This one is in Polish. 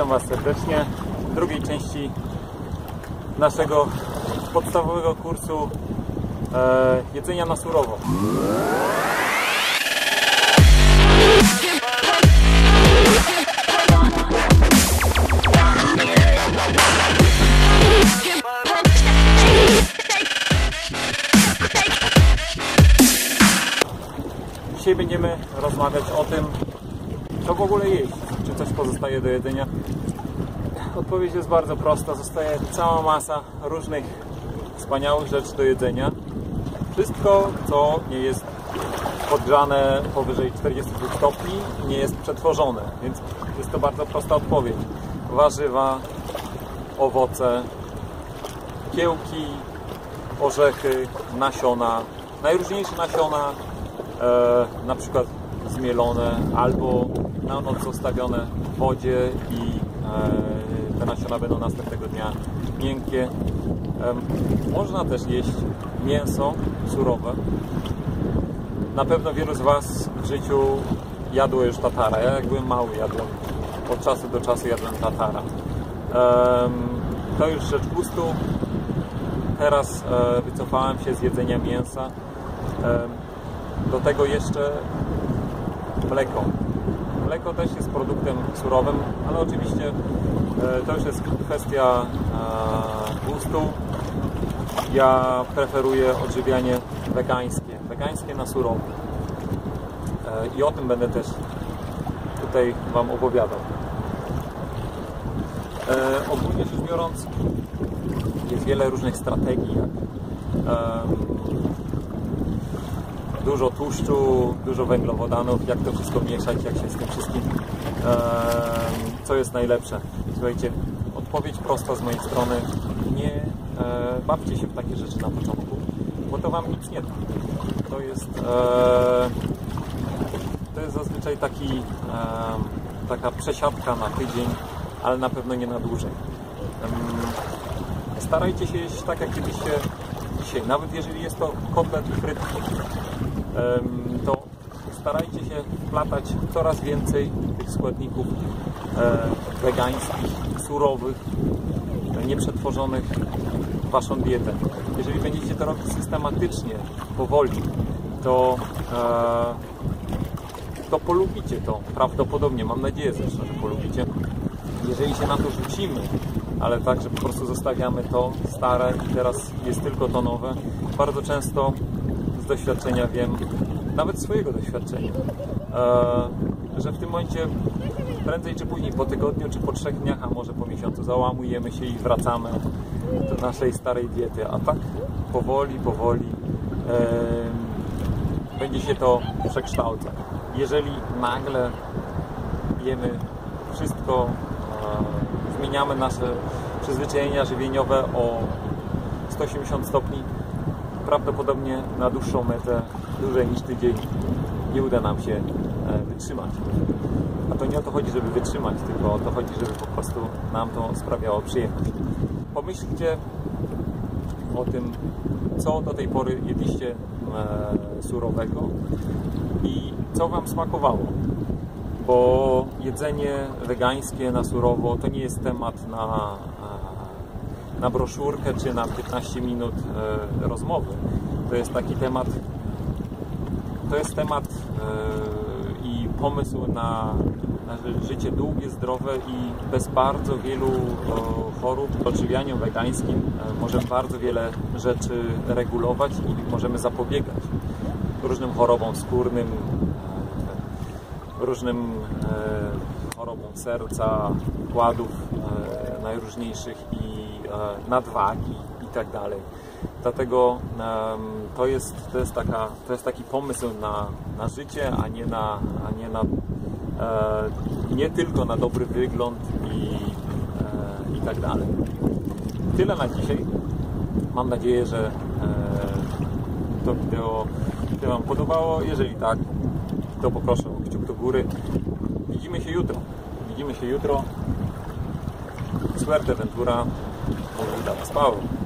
Witam Was serdecznie w drugiej części naszego podstawowego kursu e, jedzenia na surowo. Dzisiaj będziemy rozmawiać o tym, co w ogóle jeść, czy coś pozostaje do jedzenia. Odpowiedź jest bardzo prosta. Zostaje cała masa różnych wspaniałych rzeczy do jedzenia. Wszystko, co nie jest podgrzane powyżej 42 stopni, nie jest przetworzone. Więc jest to bardzo prosta odpowiedź. Warzywa, owoce, kiełki, orzechy, nasiona, najróżniejsze nasiona, e, na przykład zmielone albo na noc zostawione w wodzie i e, te nasiona będą następnego dnia miękkie. Można też jeść mięso surowe. Na pewno wielu z Was w życiu jadło już tatara. Ja jak byłem mały jadłem, od czasu do czasu jadłem tatara. To już rzecz gustu. Teraz e, wycofałem się z jedzenia mięsa. Do tego jeszcze mleko. Mleko też jest produktem surowym, ale oczywiście e, to już jest kwestia e, gustu. Ja preferuję odżywianie wegańskie, wegańskie na surowo. E, I o tym będę też tutaj Wam opowiadał. Ogólnie rzecz biorąc, jest wiele różnych strategii, jak dużo tłuszczu, dużo węglowodanów, jak to wszystko mieszać, jak się z tym wszystkim, co jest najlepsze. Słuchajcie, odpowiedź prosta z mojej strony, nie e, bawcie się w takie rzeczy na początku, bo to Wam nic nie da. To jest, e, to jest zazwyczaj taki, taka przesiadka na tydzień, ale na pewno nie na dłużej. Starajcie się jeść tak, jak kiedyście dzisiaj, nawet jeżeli jest to kotlet frytki, to starajcie się wplatać coraz więcej tych składników e, wegańskich, surowych, nieprzetworzonych w Waszą dietę. Jeżeli będziecie to robić systematycznie, powoli, to, e, to polubicie to prawdopodobnie. Mam nadzieję zresztą, że polubicie. Jeżeli się na to rzucimy, ale tak, że po prostu zostawiamy to stare i teraz jest tylko to nowe, bardzo często doświadczenia wiem, nawet swojego doświadczenia, e, że w tym momencie prędzej czy później, po tygodniu czy po trzech dniach, a może po miesiącu załamujemy się i wracamy do naszej starej diety, a tak powoli, powoli e, będzie się to przekształcać. Jeżeli nagle jemy wszystko, e, zmieniamy nasze przyzwyczajenia żywieniowe o 180 stopni, prawdopodobnie na dłuższą metę, dłużej niż tydzień, nie uda nam się wytrzymać. A to nie o to chodzi, żeby wytrzymać, tylko o to chodzi, żeby po prostu nam to sprawiało przyjemność. Pomyślcie o tym, co do tej pory jedliście e, surowego i co Wam smakowało. Bo jedzenie wegańskie na surowo to nie jest temat na na broszurkę czy na 15 minut e, rozmowy. To jest taki temat, to jest temat e, i pomysł na, na życie długie, zdrowe i bez bardzo wielu chorób. Odżywianiem wegańskim e, możemy bardzo wiele rzeczy regulować i możemy zapobiegać różnym chorobom skórnym, różnym chorobom serca, układów najróżniejszych i E, nadwagi i tak dalej. Dlatego to jest, to jest, taka, to jest taki pomysł na, na życie, a nie, na, a nie, na, e, nie tylko na dobry wygląd i, e, i tak dalej. Tyle na dzisiaj. Mam nadzieję, że to wideo się Wam podobało. Jeżeli tak, to poproszę o kciuk do góry. Widzimy się jutro. Widzimy się jutro. Suerte Ventura. Mówi.